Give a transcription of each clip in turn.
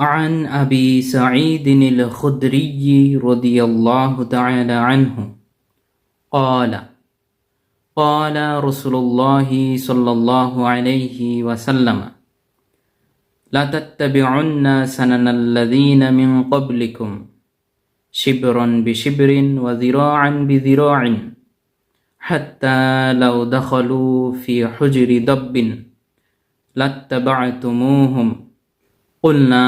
عن أبي سعيد الخدري رضي الله تعالى عنه. قال قال رسول الله صلى الله عليه وسلم لا تتبعن سنن الذين من قبلكم شبرا بشبر وذراعا بذراع حتى لو دخلوا في حجر دب لاتبعتموهم. قلنا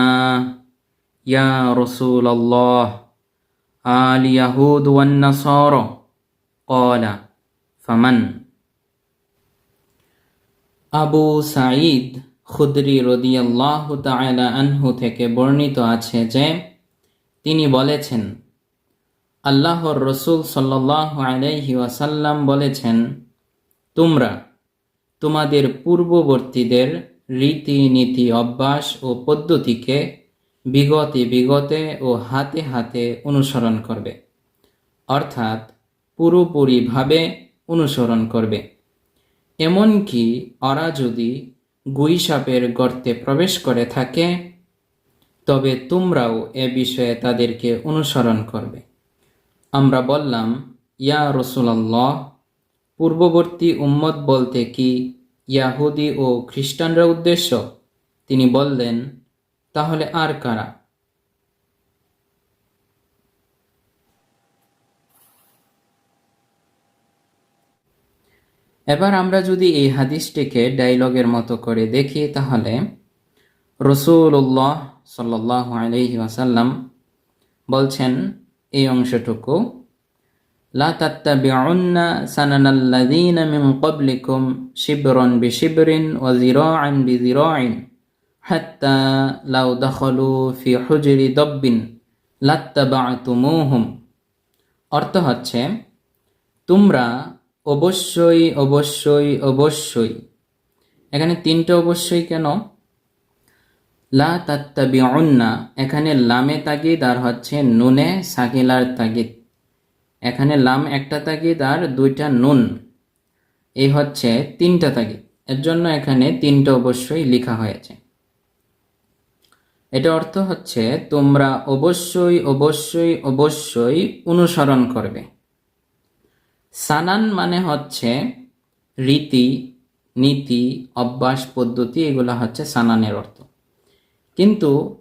يا رسول الله اليهود والنصارى قال فمن আবু সাঈদ খুদরি রদিয়াল্লাহ তাআলা আনহু থেকে বর্ণিত আছে যে তিনি বলেছেন আল্লাহর রসুল সাল্লাহ আলাইহি ওয়াসাল্লাম বলেছেন তোমরা তোমাদের পূর্ববর্তীদের রীতিনীতি, অভ্যাস ও পদ্ধতিকে বিগতে বিগতে ও হাতে হাতে অনুসরণ করবে। অর্থাৎ পুরোপুরিভাবে অনুসরণ করবে। এমনকি ওরা যদি গুই সাপের গর্তে প্রবেশ করে থাকে, তবে তোমরাও এ বিষয়ে তাদেরকে অনুসরণ করবে। আমরা বললাম, ইয়া রসুলাল্লাহ, পূর্ববর্তী উম্মত বলতে কি ইয়াহুদি ও খ্রিস্টানরা উদ্দেশ্য। তিনি বললেন, তাহলে আর কারা? এবার আমরা যদি এই হাদিসটিকে ডায়লগের মতো করে দেখি, তাহলে রসুল্লাহ সাল্লাহ আলহি বলছেন, এই অংশটুকু লা তাত্তাবিউন্না সানানাল্লাযীনা মিন ক্বাবলিকুম শিবরান বিশিবরিন ওয়া যিরাআন বিযিরাইন হাত্তা লাউ দাখালু ফি হুজরি দাব্বিন লাত্তাবা'তুমুহুম। অর্থ হচ্ছে, তোমরা অবশ্যই অবশ্যই অবশ্যই, এখানে তিনটা অবশ্যই কেন? লা তাত্তাবিউন্না, এখানে লামে তাগিদ আর হচ্ছে নুনে সাকিলার তাগিদ। এখানে লাম একটা তাগিদ আর দুইটা নুন। এই হচ্ছে তিনটা তাগিদ। এর জন্য এখানে তিনটা অবশ্যই লেখা হয়েছে। এটা অর্থ হচ্ছে তোমরা অবশ্যই অবশ্যই অবশ্যই অনুসরণ করবে। সানান মানে হচ্ছে রীতি, নীতি, অভ্যাস, পদ্ধতি, এগুলো হচ্ছে সানানের অর্থ। কিন্তু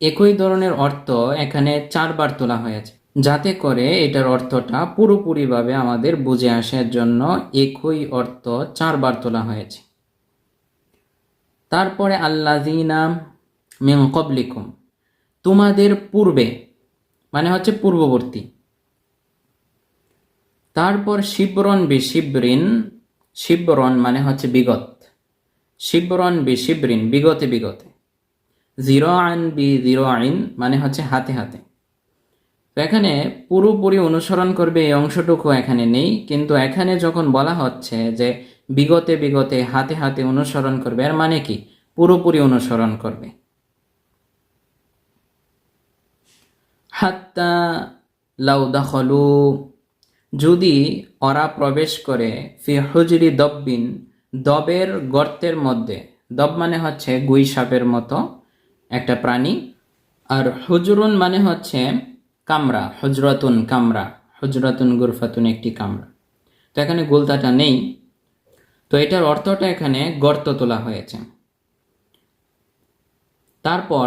একই ধরনের অর্থ এখানে চারবার তোলা হয়েছে। যাতে করে এটার অর্থটা পুরোপুরিভাবে আমাদের বুঝে আসার জন্য একই অর্থ চারবার তোলা হয়েছে। তারপরে আল্লাজিনা মিং কবলিকুম তোমাদের পূর্বে মানে হচ্ছে পূর্ববর্তী। তারপর শিবরন বি শিবরিন শিবরন মানে হচ্ছে বিগত। শিবরন বি শিবরিন বিগতে বিগতে। জিরো আইন বি জিরো আইন মানে হচ্ছে হাতে হাতে। এখানে পুরোপুরি অনুসরণ করবে এই অংশটুকু এখানে নেই, কিন্তু এখানে যখন বলা হচ্ছে যে বিগতে বিগতে হাতে হাতে অনুসরণ করবে, এর মানে কি? পুরোপুরি অনুসরণ করবে। হাত্তা লাউ দাখলু, যদি ওরা প্রবেশ করে ফি হুজরি দব্বিন, দবের গর্তের মধ্যে, দব মানে হচ্ছে গুই সাপের মতো একটা প্রাণী, আর হুজরুন মানে হচ্ছে কামরা, হজরতুন কামরা, হজরতুন গুরফাতুন একটি কামরা। তো এখানে গোলতাটা নেই। তো এটার অর্থটা এখানে গর্ত তোলা হয়েছে। তারপর,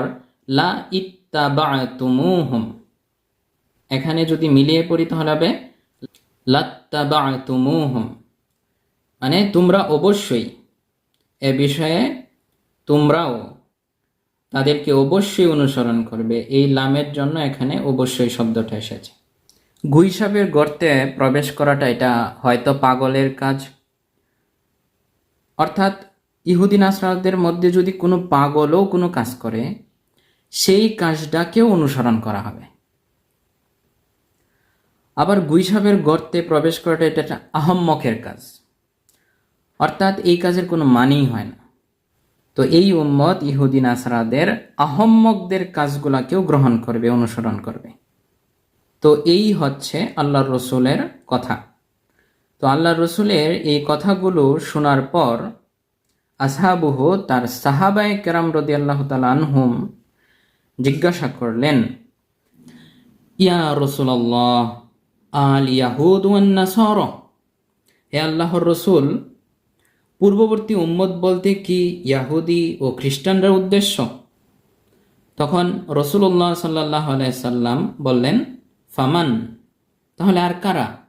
লা ইত্তাবাতুমুহুম। এখানে যদি মিলিয়ে পড়ি তাহলে হবে, লাত্তাবাতুমুহুম। মানে তোমরা অবশ্যই এ বিষয়ে তোমরাও তাদেরকে অবশ্যই অনুসরণ করবে। এই লামের জন্য এখানে অবশ্যই শব্দটা এসেছে। গুইসাপের গর্তে প্রবেশ করাটা এটা হয়তো পাগলের কাজ। অর্থাৎ ইহুদিন আশ্রাদের মধ্যে যদি কোনো পাগলও কোনো কাজ করে, সেই কাজটাকেও অনুসরণ করা হবে। আবার গুইসাপের গর্তে প্রবেশ করাটা এটা একটা আহম্মকের কাজ। অর্থাৎ এই কাজের কোনো মানেই হয় না। তো এই উম্মত ইহুদিন আসরাদের আহম্মকদের কাজগুলাকেও গ্রহণ করবে, অনুসরণ করবে। তো এই হচ্ছে আল্লাহর রসুলের কথা। তো আল্লাহ রসুলের এই কথাগুলো শোনার পর আসহাবুহ তার সাহাবায় কেরাম রদি আল্লাহ আনহুম জিজ্ঞাসা করলেন, ইয়া রসুল্লাহ আল ইয়াহুদ হে আল্লাহর রসুল পূর্ববর্তী উম্মত বলতে কি ইয়াহুদি ও খ্রিস্টানরা উদ্দেশ্য? তখন রসুল্লাহ সাল্লাহ সাল্লাম বললেন, ফামান? তাহলে আর কারা?